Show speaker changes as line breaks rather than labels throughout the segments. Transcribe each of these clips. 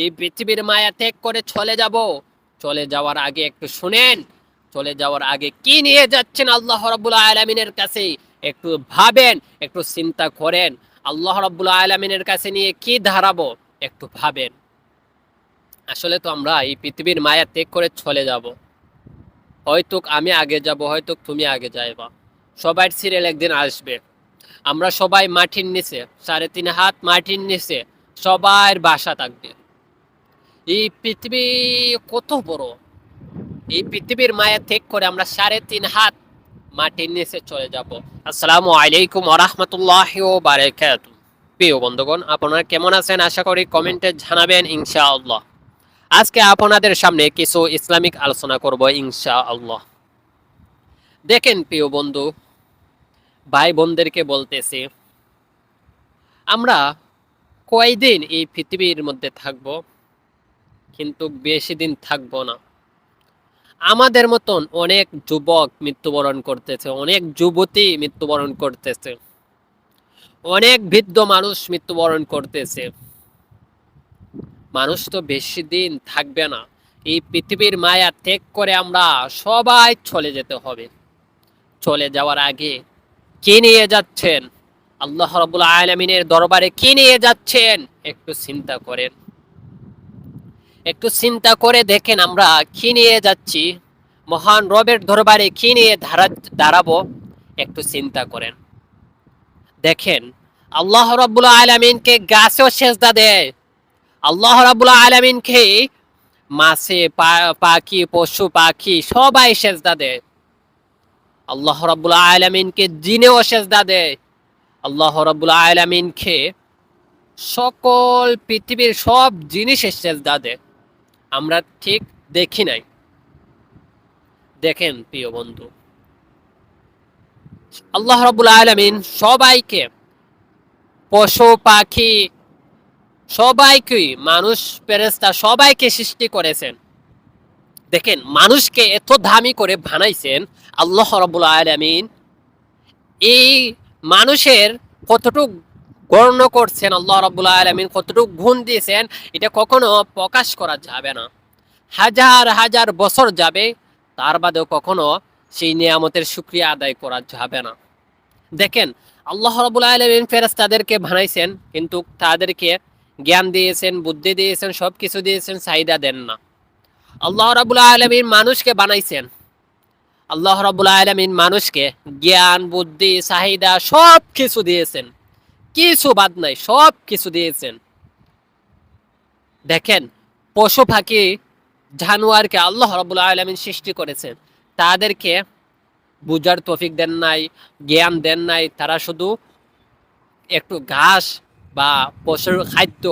এই পৃথিবীর মায়া ত্যাগ করে চলে যাব। চলে যাওয়ার আগে একটু শুনেন, চলে যাওয়ার আগে কি নিয়ে যাচ্ছেন আল্লাহ রাব্বুল আলামিনের কাছে? একটু ভাবেন, একটু চিন্তা করেন। আল্লাহ রাব্বুল আলামিনের কাছে নিয়ে কি দাঁড়াবো একটু ভাবেন। আসলে তো আমরা এই পৃথিবীর মায়া ত্যাগ করে চলে যাব। হয়তো আমি আগে যাব, হয়তো তুমি আগে যাইবা। সবার সিরিয়াল একদিন আসবে। আমরা সবাই মাটির নিচে, সাড়ে তিন হাত মাটির নিচে সবার বাসা থাকবে। এই পৃথিবী কত বড়? এই পৃথিবীর মায়া ত্যাগ করে আমরা সাড়ে তিন হাত মাটির নিচে চলে যাব। আসসালামু আলাইকুম আরহামতুল্লাহ বারাকাত প্রিয় বন্ধুগণ, আপনারা কেমন আছেন? আশা করি কমেন্টে জানাবেন ইনশাআল্লাহ। আজকে আপনাদের সামনে কিছু ইসলামিক আলোচনা করব ইনশাআল্লাহ। দেখেন প্রিয় বন্ধু ভাই বোনদেরকে বলতেছি, আমরা কয়দিন এই পৃথিবীর মধ্যে থাকব? কিন্তু বেশি দিন থাকব না। আমাদের মতন অনেক যুবক মৃত্যুবরণ করতেছে, অনেক যুবতী মৃত্যুবরণ করতেছে, অনেক বৃদ্ধ মানুষ মৃত্যুবরণ করতেছে। মানুষ তো বেশি দিন থাকবে না। এই পৃথিবীর মায়া ত্যাগ করে আমরা সবাই চলে যেতে হবে। চলে যাওয়ার আগে কে নিয়ে যাচ্ছেন? আল্লাহ রাবুল আলমিনের দরবারে কে নিয়ে যাচ্ছেন? একটু চিন্তা করেন। একটু চিন্তা করে দেখেন, আমরা কি নিয়ে যাচ্ছি। মহান রবের দরবারে কি নিয়ে ধারা, দাঁড়াবো? একটু চিন্তা করেন। দেখেন, আল্লাহ রাবুল আলমিনকে গাছেও সেজদা দেয়। আল্লাহ রাবুল আলমিনকে মাছে পাখি, পশু, পাখি সবাই সেজদা দেয়। আল্লাহ রাবুল আলমিনকে জিনেও সেজদা দেয়। আল্লাহ রাবুল আলমিনকে সকল পৃথিবীর সব জিনিসের সেজদা দেয়। আমরা ঠিক দেখি নাই। দেখেন প্রিয় বন্ধু। আল্লাহ রাবুল আলমিন সবাইকে পশু, পাখি, সবাইকে, মানুষ পেরেস্তা সবাইকে সৃষ্টি করেছেন। দেখেন, মানুষকে এত দামি করে বানাইছেন আল্লাহ রাবুল আলমিন। এই মানুষের কতটুক গণ্য করছেন আল্লাহ রাবুল আলমিন, কতটুক গুণ দিয়েছেন, এটা কখনো প্রকাশ করা যাবে না। হাজার হাজার বছর যাবে, তার বাদেও কখনো সেই নিয়ামতের সুক্রিয়া আদায় করা যাবে না। দেখেন, আল্লাহ রাবুল আলমিন ফেরাজ ফেরেস্তাদেরকে বানাইছেন, কিন্তু তাদেরকে জ্ঞান দিয়েছেন, বুদ্ধি দিয়েছেন সব কিছু দিয়েছেন, চাহিদা দেন না। আল্লাহ রাবুল আলমিন মানুষকে বানাইছেন। আল্লাহ রাবুল আলমিন মানুষকে জ্ঞান, বুদ্ধি, চাহিদা সব কিছু দিয়েছেন। কিছু বাদ নাই, সব কিছু দিয়েছেন। দেখেন, পশু পাখি জানোয়ারকে আল্লাহ রাবুল আলমিন সৃষ্টি করেছেন। তাদেরকে বুঝার তফিক দেন নাই, জ্ঞান দেন নাই, তারা শুধু একটু ঘাস বা পশুর খাদ্য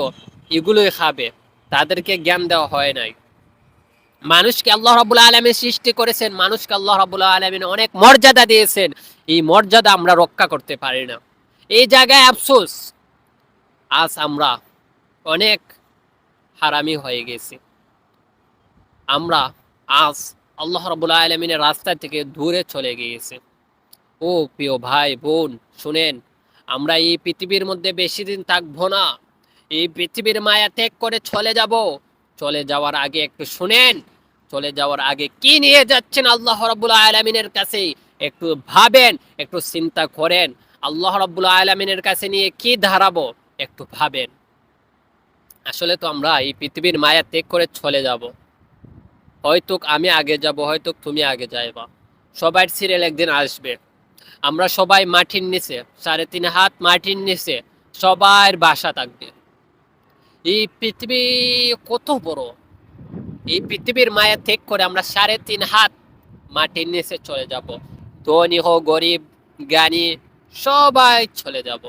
এগুলোই খাবে, তাদেরকে জ্ঞান দেওয়া হয় নাই। মানুষকে আল্লাহ রাবুল আলমিন সৃষ্টি করেছেন, মানুষকে আল্লাহ রাবুল আলমিন অনেক মর্যাদা দিয়েছেন, এই মর্যাদা আমরা রক্ষা করতে পারি না। এই জায়গায় আফসোস। আজ আমরা অনেক হারামি হয়ে গেছি। আমরা আজ আল্লাহ রাবুল আলমিনের রাস্তা থেকে দূরে চলে গিয়েছি। ও প্রিয় ভাই, বোন, শুনেন, আমরা এই পৃথিবীর মধ্যে বেশি দিন থাকব না। এই পৃথিবীর মায়া ত্যাগ করে চলে যাব। চলে যাওয়ার আগে একটু শুনেন, চলে যাওয়ার আগে কি নিয়ে যাচ্ছেন আল্লাহ রাবুল আলমিনের কাছে? একটু ভাবেন, একটু চিন্তা করেন। আল্লাহ রাবুল আলমিনের কাছে নিয়ে কি ধারাবো একটু ভাবেন। আসলে তো আমরা এই পৃথিবীর মায়া ত্যাগ করে চলে যাব। হয়তো আমি আগে যাব, হয়তো তুমি আগে যাইবা। সবাই সিরিয়াল একদিন আসবে। আমরা সবাই মাটির নিচে, সাড়ে তিন হাত মাটির নিচে সবার বাসা থাকবে। এই পৃথিবী কত বড়। এই পৃথিবীর মায়া ত্যাগ করে আমরা সাড়ে তিন হাত মাটির নিচে চলে যাব। ধনী হোক গরিব, জ্ঞানী সবাই চলে যাব।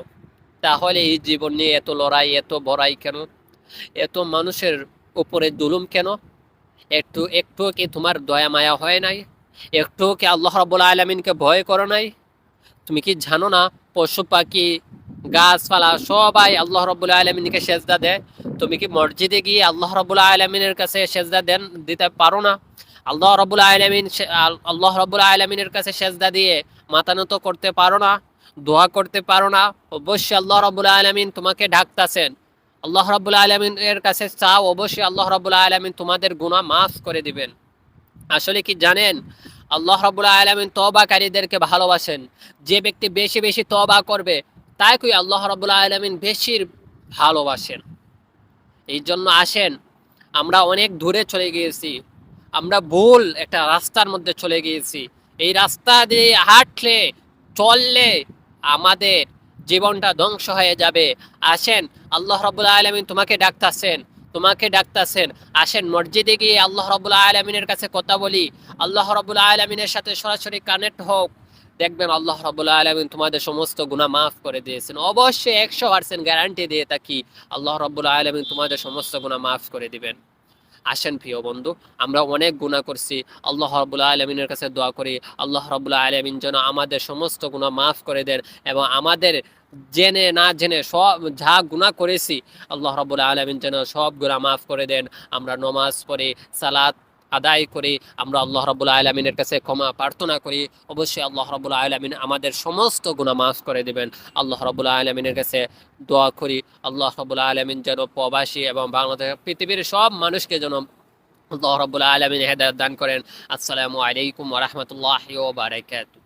তাহলে এই জীবন নিয়ে এত লড়াই, এত বড়াই কেন? এত মানুষের উপরে দুলুম কেন? একটু একটু কি তোমার দয়া মায়া হয় নাই? একটু কি আল্লাহ রাবুল আলমিনকে ভয় করো নাই? তুমি কি জানো না, পশু, পাখি, গাছপালা সবাই আল্লাহ রবুল্লা আলমিনকে সেজদা দেয়? তুমি কি মসজিদে গিয়ে আল্লাহ রবুল্লা আলমিনের কাছে সেজদা দেন, দিতে পারো না? আল্লাহ রবুল্লা আলমিন আল্লাহ রবুল্লা আলমিনের কাছে সেজদা দিয়ে মাতানত করতে পারো না? দোয়া করতে পারো না। অবশ্যই আল্লাহ রবুল্লা আলমিন তোমাকে ডাকতাছেন। আল্লাহ রাবুল আলমিনের কাছে চাও, অবশ্যই আল্লাহ রাবুল আলমিন তোমাদের গুণা মাফ করে দিবেন। আসলে কি জানেন? আল্লাহ রাবুল আলমিন তবাকারীদেরকে ভালোবাসেন। যে ব্যক্তি বেশি বেশি তবা করবে, তাই কই আল্লাহ রাবুল আলমিন বেশির ভালোবাসেন। এই জন্য আসেন, আমরা অনেক দূরে চলে গিয়েছি। আমরা ভুল একটা রাস্তার মধ্যে চলে গিয়েছি। এই রাস্তা দিয়ে হাঁটলে চললে আমাদের জীবনটা ধ্বংস হয়ে যাবে। আসেন, আল্লাহ রবুল্লা আলমিন তোমাকে ডাকতাছেন তোমাকে ডাকতাছেন। আসেন, মসজিদে গিয়ে আল্লাহ রবুল্লা আলমিনের কাছে কথা বলি। আল্লাহ রবুল্লা আলমিনের সাথে সরাসরি কানেক্ট হোক। দেখবেন আল্লাহ রবুল্লা আলমিন তোমাদের সমস্ত গুণা মাফ করে দিয়েছেন। অবশ্যই একশো পার্সেন্ট গ্যারান্টি দিয়ে থাকি। আল্লাহ রবুল্লা আলমিন তোমাদের সমস্ত গুণা মাফ করে দিবেন। আসেন প্রিয় বন্ধু। আমরা অনেক গুণা করছি। আল্লাহ রবুল্লা আলমিনের কাছে দোয়া করি। আল্লাহ রবুল্লা আলমিন যেন আমাদের সমস্ত গুণা মাফ করে দেন এবং আমাদের জেনে না জেনে সব যা গুণা করেছি, আল্লাহ রবুল্লা আলমিন যেন সব গুণা মাফ করে দেন। আমরা নমাজ পড়ে, সালাত আদায় করি। আমরা আল্লাহ রবুল্লা আলমিনের কাছে ক্ষমা প্রার্থনা করি। অবশ্যই আল্লাহ রবুল্লা আলমিন আমাদের সমস্ত গুণা মাফ করে দেবেন। আল্লাহ রবুল্লা আলমিনের কাছে দোয়া করি। আল্লাহ রবুল্লা আলমিন যেন প্রবাসী এবং বাংলাদেশ পৃথিবীর সব মানুষকে যেন আল্লাহ রবুল্লা আলমিন হেদায়ত দান করেন। আসসালামু আলাইকুম রহমতুল্লাহ বারাকাতু